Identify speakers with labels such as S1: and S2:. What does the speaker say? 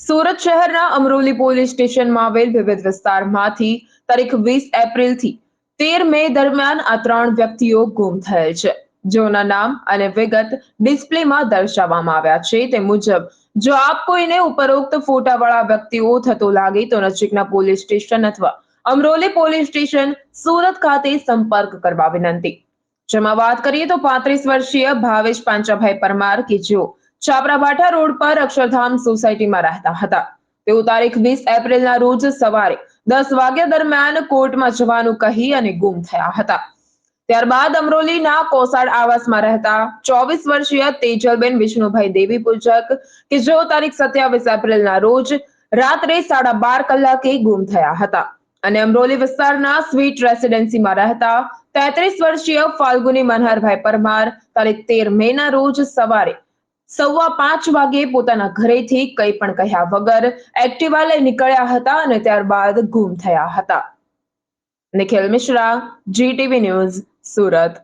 S1: સુરત શહેરના અમરોલી પોલીસ સ્ટેશનમાં આવેલ વિવિધ વિસ્તારમાંથી તારીખ વીસ એપ્રિલથી તેર મે દરમિયાન આ ત્રણ વ્યક્તિઓ ગુમ થયેલ છે. જેઓના નામ અને વિગત ડિસ્પ્લેમાં દર્શાવવામાં આવ્યા છે. તે મુજબ, જો આપ કોઈને ઉપરોક્ત ફોટાવાળા વ્યક્તિઓ થતો લાગે, તો નજીકના પોલીસ સ્ટેશન અથવા અમરોલી પોલીસ સ્ટેશન સુરત ખાતે સંપર્ક કરવા વિનંતી. જેમાં વાત કરીએ તો પાંત્રીસ વર્ષીય ભાવેશ પાંચાભાઈ પરમાર કે જેઓ છાપરાભાઠા રોડ પર અક્ષરધામ સોસાયટીમાં રહેતા હતા. તેઓ તારીખ વીસ એપ્રિલના રોજ સવારે દસ વાગ્યા દરમિયાન કોર્ટમાં જવાનું કહી અને ગુમ થયા હતા. ત્યારબાદ અમરોલીના કોસાડ આવાસમાં રહેતા ચોવીસ વર્ષીય તેજલબેન વિષ્ણુભાઈ દેવી પૂજક કે જેઓ તારીખ સત્યાવીસ એપ્રિલના રોજ રાત્રે સાડા બાર કલાકે ગુમ થયા હતા. અને અમરોલી વિસ્તારના સ્વીટ રેસિડેન્સીમાં રહેતા તેત્રીસ વર્ષીય ફાલ્ગુની મનહરભાઈ પરમાર તારીખ તેર મેના રોજ સવારે સવા પાંચ વાગે પોતાના ઘરેથી કંઈ પણ કહ્યા વગર એક્ટિવા લઈ નીકળ્યા હતા અને ત્યારબાદ ગુમ થયા હતા. Nikhil Mishra GTV news Surat.